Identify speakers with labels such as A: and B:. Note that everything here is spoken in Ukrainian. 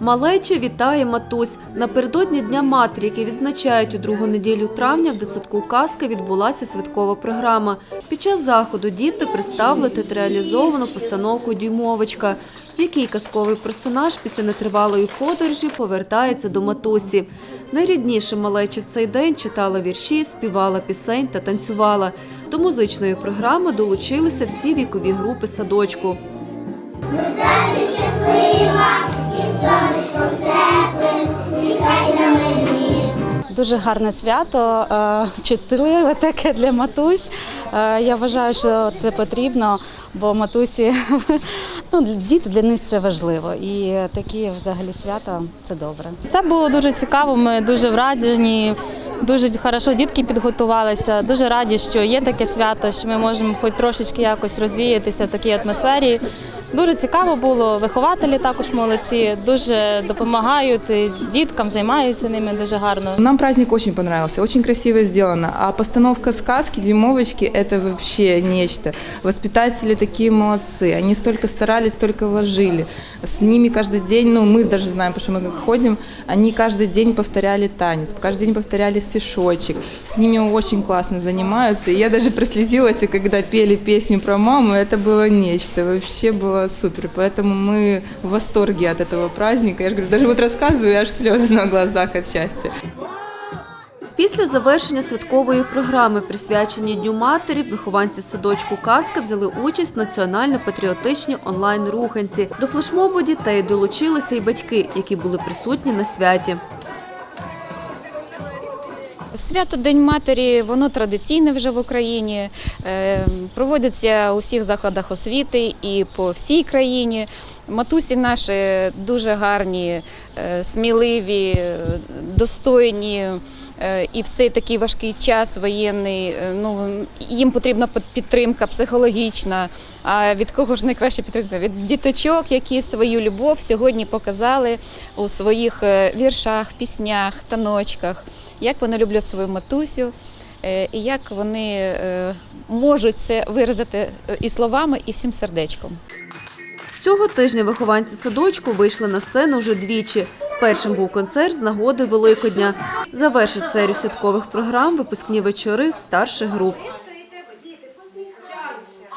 A: Малеча вітає матусь. Напередодні Дня матері, який відзначають у другу неділю травня, в дитсадку казки відбулася святкова програма. Під час заходу діти представили театралізовану постановку Дюймовочка, в якій казковий персонаж після нетривалої подорожі повертається до матусі. Найрідніше малеча в цей день читала вірші, співала пісень та танцювала. До музичної програми долучилися всі вікові групи садочку.
B: Дуже гарне свято, е, чутливе таке для матусь. Е, Я вважаю, що це потрібно, бо матусі ну, діти для них це важливо. І такі взагалі свята це добре.
C: Все було дуже цікаво. Ми дуже вражені, дуже хорошо дітки підготувалися. Дуже раді, що є таке свято, що ми можемо хоч трошечки якось розвіятися в такій атмосфері. Дуже цікаво було. Вихователі також молодці, дуже допомагають і діткам, займаються ними дуже гарно.
D: Нам праздник очень понравился, очень красиво сделано. А постановка сказки «Дюймовочки» – это вообще нечто. Воспитатели такие молодцы. Они столько старались, столько вложили. С ними каждый день, ну мы даже знаем, потому что мы как ходим, они каждый день повторяли танец, каждый день повторяли стишочек. С ними очень классно занимаются. И я даже прослезилась, и когда пели песню про маму, это было нечто. Вообще было супер. Поэтому мы в восторге от этого праздника. Я же говорю, даже вот рассказываю, и аж слезы на глазах от счастья.
A: Після завершення святкової програми, присвяченій Дню матері, вихованці садочку Казка взяли участь в національно-патріотичній онлайн-руханці. До флешмобу дітей долучилися й батьки, які були присутні на святі.
E: Свято День матері, воно традиційне вже в Україні. е, Проводиться у всіх закладах освіти і по всій країні. Матусі наші дуже гарні, е, сміливі, е, достойні. І в цей такий важкий час воєнний, ну їм потрібна під- підтримка психологічна. А від кого ж найкраща підтримка? Від діточок, які свою любов сьогодні показали у своїх віршах, піснях, таночках як вони люблять свою матусю, е, і як вони е, можуть це виразити е, і словами, і всім сердечком.
A: Цього тижня вихованці садочку вийшли на сцену вже двічі. Першим був концерт з нагоди Великодня. Завершить серію святкових програм випускні вечори в старших груп.